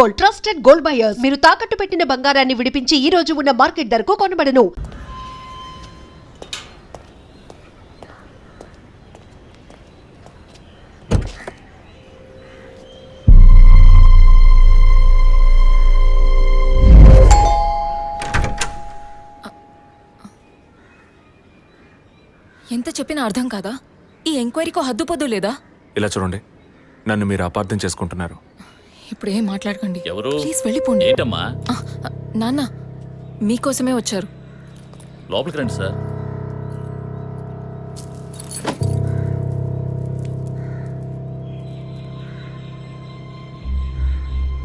Gold trusted gold buyers. మీరు తాకట్టు పెట్టిన బంగారాన్ని విడిపించి ఈ రోజు ఉన్న మార్కెట్ ధరకు కొనబడను. ఎంత చెప్పినా అర్థం కాదా? ఈ ఎంక్వైరీకో హద్దు పొద్దు లేదా? ఇలా చూడండి. నన్ను మీరు అపార్థం చేసుకుంటున్నారు. ఇప్పుడు ఏం మాట్లాడకండి. ఎవరు? ప్లీజ్ వెళ్ళిపోండి. ఏంటమ్మా? ఆ, ఆ, నాన్న మీకోసమే వచ్చారు. లోపలికి రండి సార్.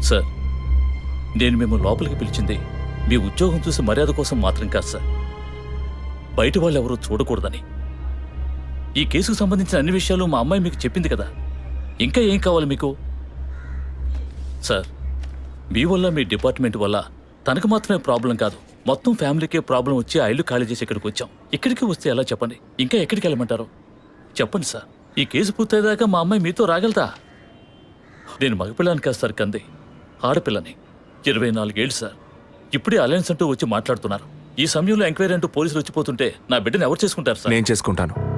సార్ నేను మిమ్మల్ని లోపలికి పిలిచింది మీ ఉద్యోగం చూసి మర్యాద కోసం మాత్రం కాదు సార్. బయట వాళ్ళు ఎవరూ చూడకూడదని. ఈ కేసుకు సంబంధించిన అన్ని విషయాలు మా అమ్మాయి మీకు చెప్పింది కదా. ఇంకా ఏం కావాలి మీకు? సార్. మీ వల్ల మీ డిపార్ట్మెంట్ వల్ల తనకు మాత్రమే ప్రాబ్లం కాదు. మొత్తం ఫ్యామిలీకే ప్రాబ్లం వచ్చి ఆ ఇల్లు ఖాళీ చేసి ఇక్కడికి వచ్చాం. ఇక్కడికి వస్తే ఎలా చెప్పండి? ఇంకా ఎక్కడికి వెళ్ళమంటారు? చెప్పండి సార్. ఈ కేసు పూర్తయ్యేదాకా మా అమ్మాయి మీతో రాగలదా? నేను మగపిల్లని కాదు సార్ కంది. ఆడపిల్లని. ఇరవై నాలుగేళ్ళు సార్. ఇప్పుడే అలయన్స్ అంటూ వచ్చి మాట్లాడుతున్నారు. ఈ సమయంలో ఎంక్వైరీ అంటూ పోలీసులు వచ్చిపోతుంటే నా బిడ్డను ఎవరు చేసుకుంటారు సార్? నేను చేసుకుంటాను.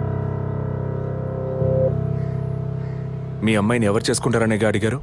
మీ అమ్మాయిని ఎవరు చేసుకుంటారనే అడిగారు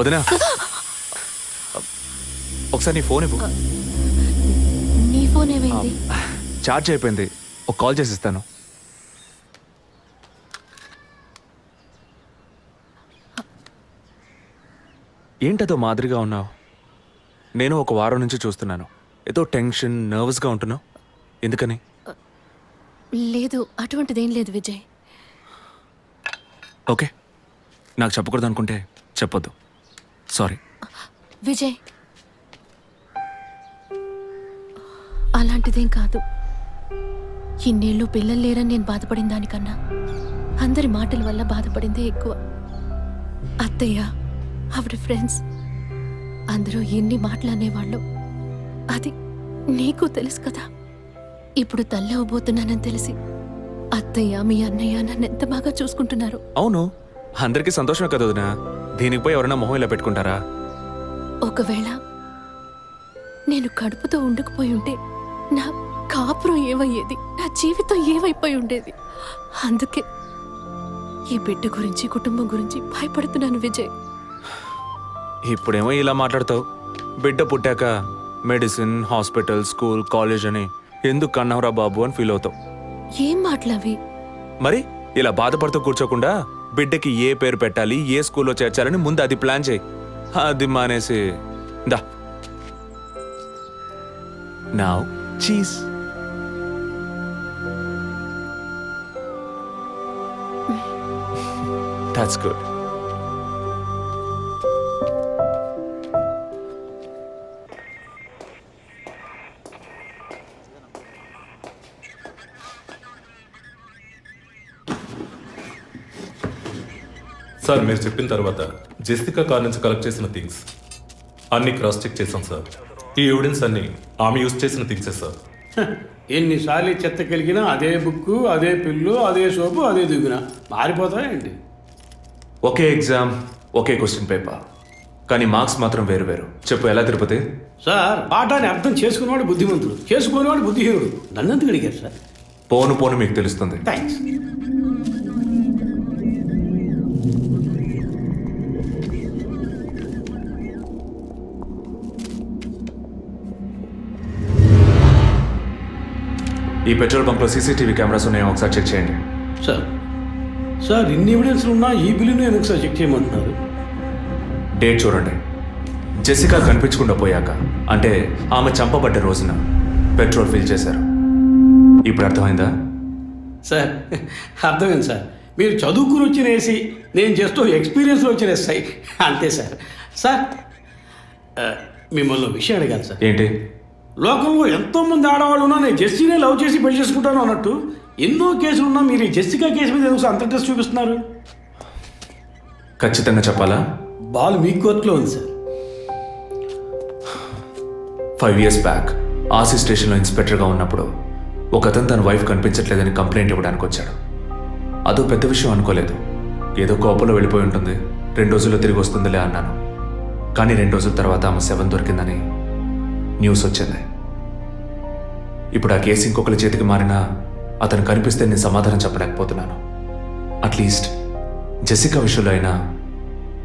వదినా. ఒకసారి నీ ఫోన్ ఇవ్వు. నీ ఫోన్ ఏమైంది? ఛార్జ్ అయిపోయింది. ఒక కాల్ చేసి ఇస్తాను. ఏంటదో మాదిరిగా ఉన్నావు. నేను ఒక వారం నుంచి చూస్తున్నాను. ఏదో టెన్షన్ నర్వస్గా ఉంటున్నావు. ఎందుకని? లేదు అటువంటిదేం లేదు విజయ్. ఓకే. నాకు చెప్పకూడదు అనుకుంటే చెప్పొద్దు. సారీ. విజయ్. అలాంటిదేం కాదు. ఇన్నేళ్ళు పిల్లలు లేరని నేను బాధపడిన దానికన్నా అందరి మాటల వల్ల బాధపడిందే ఎక్కువ. అత్తయ్య ఆవిడ ఫ్రెండ్స్ అందరూ ఎన్ని మాటలు అనేవాళ్ళు. అది నీకు తెలుసు కదా. ఇప్పుడు తల్లి అవబోతున్నానని తెలిసి అత్తయ్య మీ అన్నయ్య నన్ను ఎంత బాగా చూసుకుంటున్నారు. అవును. అందరికీ సంతోషమే కదా దీనికి పోయి ఎవరైనా మొహం ఇలా పెట్టుకుంటారా? ఒకవేళ నేను కడుపుతో ఉండకపోయి ఉంటే నా కాపురం ఏమయ్యేది? నా జీవితం ఏమైపోయి ఉండేది? అందుకే ఈ బిడ్డ గురించి కుటుంబం గురించి భయపడుతున్నాను విజయ్. ఇప్పుడేమో ఇలా మాట్లాడతావు. బిడ్డ పుట్టాక మెడిసిన్ హాస్పిటల్ స్కూల్ కాలేజ్ అని ఎందుకు కన్నావురా బాబు అని ఫీల్ అవుతావు. ఏం మాటలవి మరి ఇలా బాధపడుతూ కూర్చోకుండా బిడ్డకి ఏ పేరు పెట్టాలి ఏ స్కూల్లో చేర్చాలని ముందు అది ప్లాన్ చేయి. అది మానేసి దా. నా చీజ్ దాట్స్ గుడ్ సార్ మీరు చెప్పిన తర్వాత జెస్టికా కార్ నుంచి కలెక్ట్ చేసిన థింగ్స్ అన్ని క్రాస్ చెక్ చేశాం సార్. ఈ ఎవిడెన్స్ అన్ని ఆమె యూజ్ చేసిన థింగ్సే సార్. ఎన్నిసార్లు చెత్త కలిగినా అదే బుక్కు అదే పిల్లు అదే సోపు అదే దిగున? మారిపోతాయండి ఒకే ఎగ్జామ్ ఒకే క్వశ్చన్ పేపర్ కానీ మార్క్స్ మాత్రం వేరు వేరు. చెప్పు ఎలా తిరుపతి? సార్ పాఠాన్ని అర్థం చేసుకునేవాడు బుద్ధిమంతుడు. చేసుకునేవాడు బుద్ధిహీనుడు. నన్నెందుకు అడిగారు సార్? పోను పోను మీకు తెలుస్తుంది. థ్యాంక్స్ ఈ పెట్రోల్ బంక్లో సీసీటీవీ కెమెరాస్ ఉన్నాయో ఒకసారి చెక్ చేయండి. సార్ సార్ ఇన్ని ఎవిడెన్స్లు ఉన్నా ఈ బిల్లును ఎందుకు సార్ చెక్ చేయమంటున్నారు? డేట్ చూడండి. జెసికా కనిపించకుండా పోయాక అంటే ఆమె చంపబడ్డ రోజున పెట్రోల్ ఫిల్ చేశారు. ఇప్పుడు అర్థమైందా? సార్ అర్థమైంది సార్. మీరు చదువుకుని వచ్చిన ఏసీ నేను జస్ట్ ఎక్స్పీరియన్స్లో వచ్చిన ఎస్ఐ అంతే సార్. సార్ మిమ్మల్ని విషయం అడిగాను సార్. ఏంటి? లోకంలో ఎంతో మంది ఆడవాళ్ళు ఉన్నా నేను జెస్సీనే లవ్ చేసి పెళ్ళి చేసుకుంటాను అన్నట్టు ఎన్నో కేసులు ఉన్నా మీరు ఈ జెస్సికా కేసు మీద ఎందుకు అంత ఇంట్రెస్ట్ చూపిస్తున్నారు? ఖచ్చితంగా చెప్పాలా? బాల్ మీ కోర్టులో ఉంది sir. Five years back RC స్టేషన్లో ఇన్స్పెక్టర్గా ఉన్నప్పుడు ఒకతను తన వైఫ్ కనిపించట్లేదని కంప్లైంట్ ఇవ్వడానికి వచ్చాడు. అదో పెద్ద విషయం అనుకోలేదు. ఏదో కోపంలో వెళ్ళిపోయి ఉంటుంది. రెండు రోజుల్లో తిరిగి వస్తుందిలే అన్నాను. కానీ రెండు రోజుల తర్వాత ఆమె సెవెన్ దొరికిందని న్యూస్ వచ్చింది. ఇప్పుడు ఆ కేసు ఇంకొకరి చేతికి మారినా అతను కనిపిస్తే నేను సమాధానం చెప్పలేకపోతున్నాను. అట్లీస్ట్ జెసికా విషయంలో అయినా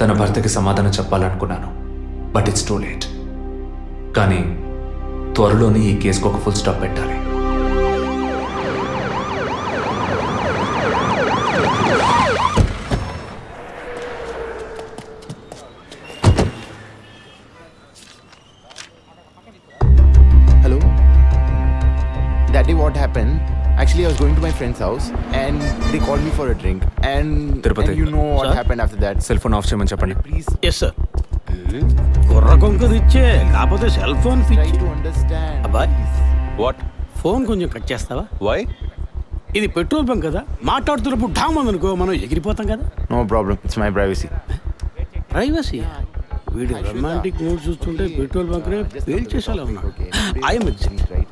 తన భర్తకి సమాధానం చెప్పాలనుకున్నాను. బట్ ఇట్స్ టూ లేట్ కానీ త్వరలోనే ఈ కేసుకు ఒక ఫుల్ స్టాప్ పెట్టాలి. Friend's house and they called me for a drink. And, Tirupati. and you know what Sir? happened after that. Cell phone off చేయమని చెప్పండి Please ఎస్ సార్ కుర్ర కొంకది ఇచ్చే కాకపోతే సెల్ ఫోన్ try పిచ్చి to understand. అబ్బాయ్ what phone కొంచెం cut చేస్తావా వై ఇది పెట్రోల్ బంక్ కదా మాట్లాడుతున్నప్పుడు ఢామ్ అనుకో మనం ఎగిరిపోతాం కదా No problem. It's my privacy. Privacy వీడు రొమాంటిక్ మూడ్ చూస్తుంటే పెట్రోల్ బంక్ రే పేల్ చేసేలా ఉన్నాడు ఐఎమ్ ఎగ్జిట్ Right?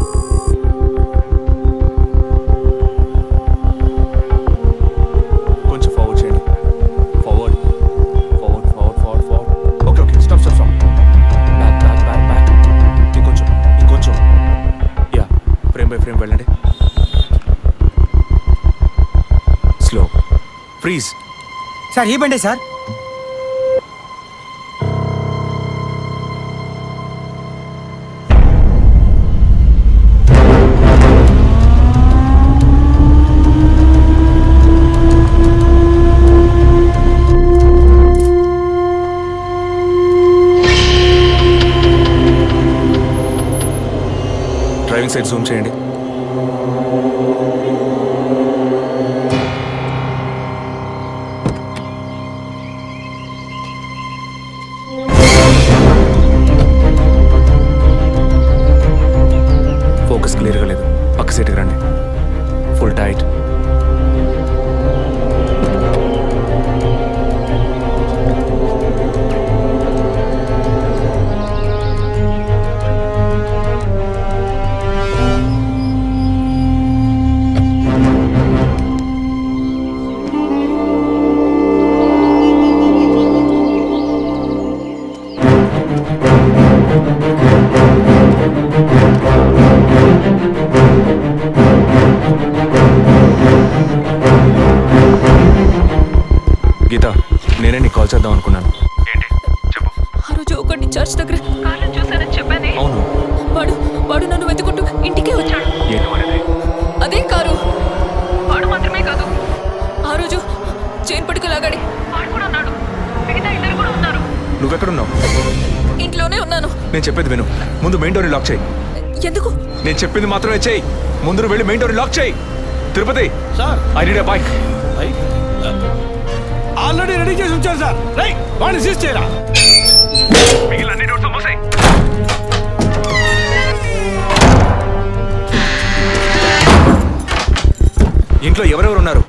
సార్ ఈ బండి సార్. డ్రైవింగ్ సైడ్ జూమ్ చేయండి. నువ్వెక్కడున్నావు? ఇంట్లోనే ఉన్నాను. నేను చెప్పేది విను. ముందు మెయిన్ డోర్ని లాక్ చేయి. ఎందుకు? నేను చెప్పింది మాత్రమే చేయి. ముందు వెళ్ళి మెయిన్ డోర్ని లాక్ చేయి. Tirupati. Sir. I need bike. Already ready చేసి ఉంచారు సార్. రైట్ వాడిని సీజ్ చేయరా? ఇంట్లో ఎవరెవరు ఉన్నారు?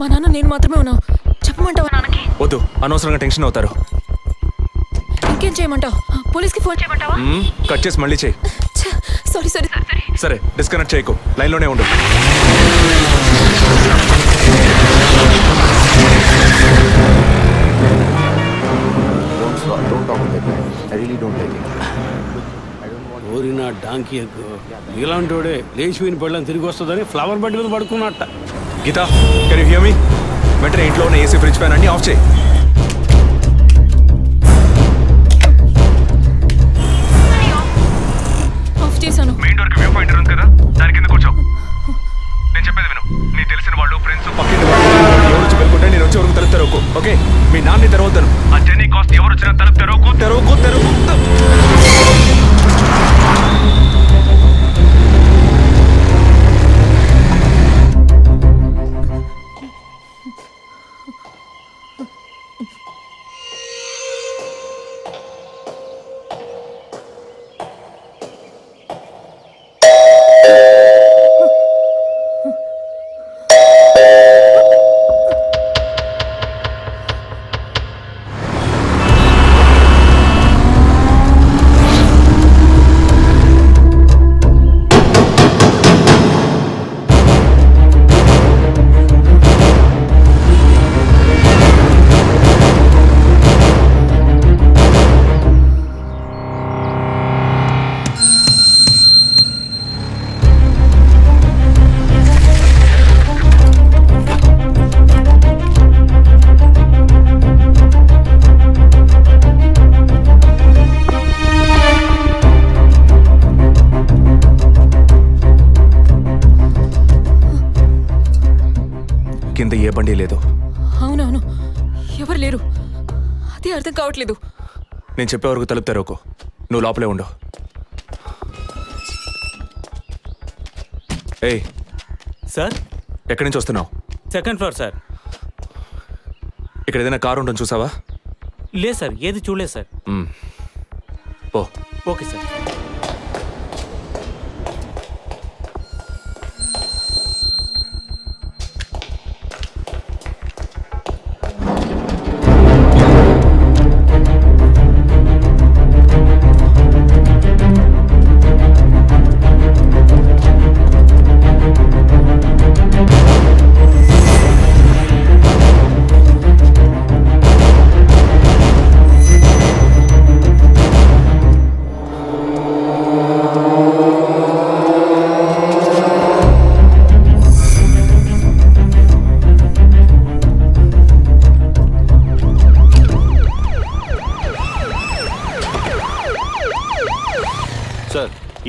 మా నాన్న నేను మాత్రమే ఉన్నావు చెప్పమంటావా నాన్నకి? వద్దు అనవసరంగా టెన్షన్ అవుతారు. చేయమంటావు పోలీస్కి ఫోన్ చేయమంటావా మ్మ్, కట్ చేసి మళ్ళీ చేయి సారీ సారీ సారీ సరే డిస్కనెక్ట్ చేయకు లైన్లోనే ఉండు Don't stop. Don't talk like that. I really don't like it. I don't want. ఓరిన డాంకీ ఎగ్గు ఇలాంటోడే లేచిపోయిన పెళ్ళని తిరిగి వస్తుందని ఫ్లవర్ బెడ్ మీద పడుకున్నట్ట Geetha can you hear me వెంటనే ఇంట్లో ఉన్న ఏసీ ఫ్రిడ్జ్ ఫ్యాన్ అన్ని ఆఫ్ చేయి బండి లేదు. అవునవును. ఎవరు లేరు. అదే అర్థం కావట్లేదు. నేను చెప్పే వరకు తలుపు తెరవకు నువ్వు లోపలే ఉండు. ఏయ్. సార్? ఎక్కడి నుంచి వస్తున్నావు? Second floor sir. ఇక్కడ ఏదైనా కారు ఉంటుంది చూసావా? లేదు సార్. ఏది చూడలేదు సార్. పో. Okay sir.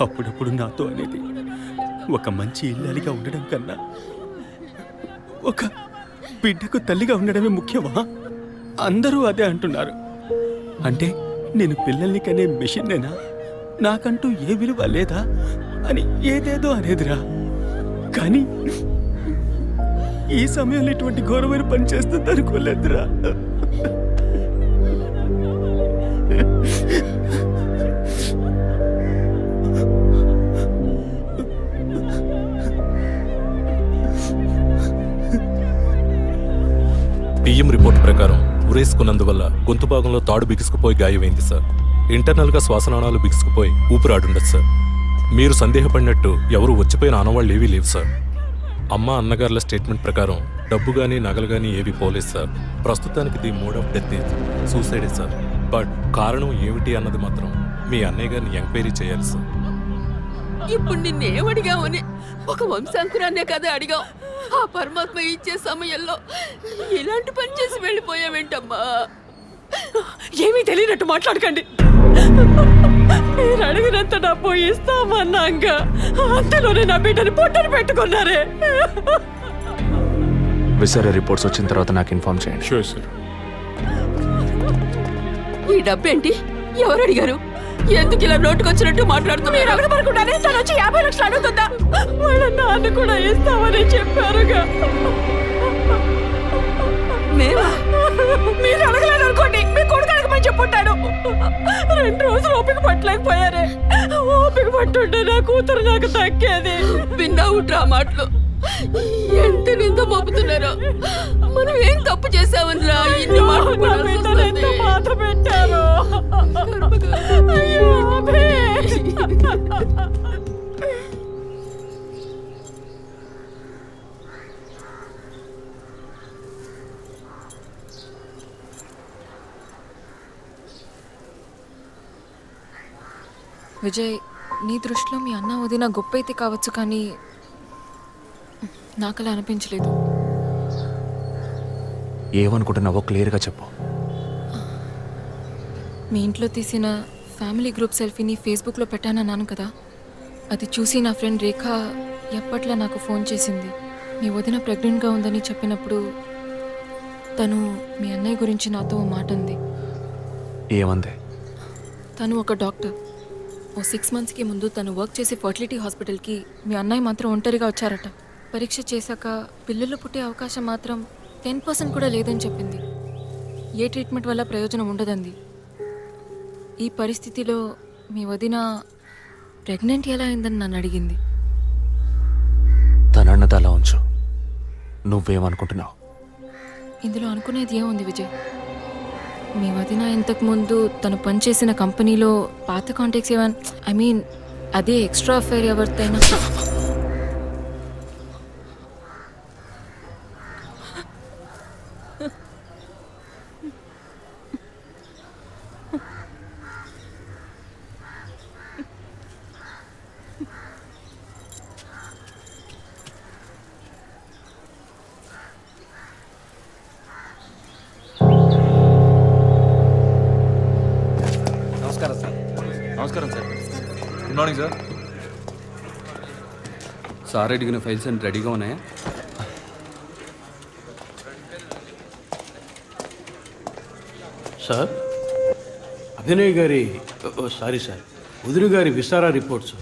అప్పుడప్పుడు నాతో అనేది ఒక మంచి ఇల్లాలిగా ఉండడం కన్నా ఒక బిడ్డకు తల్లిగా ఉండడమే ముఖ్యమా? అందరూ అదే అంటున్నారు. అంటే నేను పిల్లల్ని కనే మిషన్నేనా? నాకంటూ ఏ విలువ లేదా అని ఏదేదో అనేదిరా. కానీ ఈ సమయంలో ఇటువంటి ఘోరమైన పని చేస్తుంది అనుకోలేదురా పిఎం రిపోర్ట్ ప్రకారం ఉరేసుకున్నందువల్ల గొంతు భాగంలో తాడు బిగుసుకుపోయి గాయమైంది సార్ ఇంటర్నల్గా శ్వాసనాళాలు బిగుసుకుపోయి ఊపిరాడుండదు సార్ మీరు సందేహపడినట్టు ఎవరు వచ్చిపోయిన ఆనవాళ్ళు ఏవీ లేవు సార్ అమ్మ అన్నగారుల స్టేట్మెంట్ ప్రకారం డబ్బు కానీ నగలు కానీ ఏవి పోలేదు సార్ ప్రస్తుతానికి ది మోడ్ ఆఫ్ డెత్ సూసైడే సార్ బట్ కారణం ఏమిటి అన్నది మాత్రం మీ అన్నయ్య గారిని ఎంక్వైరీ చేయాలి సార్ ఇప్పుడు నిన్నేమడిగామని ఒక వంశాంకురాన్నే కదా అడిగాం ఆ పరమాత్మ ఇచ్చే సమయంలో ఇలాంటి పని చేసి వెళ్ళిపోయావేంటమ్మా? ఏమీ తెలియనట్టు మాట్లాడకండి. మీరు అడిగినంత డబ్బు ఇస్తామన్నాక అంతలోనే నా బిడ్డని పొట్టను పెట్టుకున్నారే. విసరే రిపోర్ట్స్ వచ్చిన తర్వాత నాకు ఇన్ఫార్మ్ చేయండి. షూర్ సార్ ఈ డబ్బేంటి? ఎవరు అడిగారు ఎందుకు ఇలా నోటుకొచ్చినట్టు మాట్లాడుతున్నారు? మీరు తను వచ్చి యాభై లక్షలు అడుగుతుందా? వాళ్ళ నాన్న కూడా ఇస్తామని చెప్పారుగా. మేమా? మీరు అడగలేదు అనుకోండి మీ కొడుకు అడగమని చెప్పుంటాడు. రెండు రోజులు ఓపిక పట్టలేకపోయారే. ఓపిక పట్టుంటే నా కూతురు నాకు దక్కేది విన్నావు డ్రా మాటలు? ఎంత నింద మోపుతున్నారో. మనం ఏం తప్పు చేసామని ఇన్ని మాటలు ఎంత పెట్టారు. విజయ్ నీ దృష్టిలో మీ అన్న వదిన గొప్ప అయితే కావచ్చు కానీ నాకు అలా అనిపించలేదు. ఏమనుకుంటున్నావో క్లియర్గా చెప్పు. మీ ఇంట్లో తీసిన ఫ్యామిలీ గ్రూప్ సెల్ఫీని ఫేస్బుక్లో పెట్టానన్నాను కదా. అది చూసి నా ఫ్రెండ్ రేఖ ఎప్పట్లా నాకు ఫోన్ చేసింది. మీ వదిన ప్రెగ్నెంట్గా ఉందని చెప్పినప్పుడు తను మీ అన్నయ్య గురించి నాతో మాట అంది. ఏమంది? తను ఒక డాక్టర్. ఓ సిక్స్ మంత్స్కి ముందు తను వర్క్ చేసే ఫర్టిలిటీ హాస్పిటల్కి మీ అన్నయ్య మాత్రం ఒంటరిగా వచ్చారట. పరీక్ష చేశాక పిల్లలు పుట్టే అవకాశం మాత్రం టెన్ పర్సెంట్ కూడా లేదని చెప్పింది. ఏ ట్రీట్మెంట్ వల్ల ప్రయోజనం ఉండదండి ఈ పరిస్థితిలో మీ వదిన ప్రెగ్నెంట్ ఎలా అయిందని నన్ను అడిగింది. తనన్నది అలా ఉంచు. నువ్వేమనుకుంటున్నావు? ఇందులో అనుకునేది ఏముంది విజయ్? మీ వదిన ఇంతకు ముందు తను పనిచేసిన కంపెనీలో పాత కాంటాక్ట్స్ ఏమన్ ఐ మీన్ అదే ఎక్స్ట్రా అఫైర్ ఎవరితైనా మార్నింగ్ సార్. సార్ అడిగిన ఫైల్స్ అన్ని రెడీగా ఉన్నాయా? సార్? అభినయ్ గారి ఓ, సారీ సార్. ఉదిరి గారి విస్తారా రిపోర్ట్స్.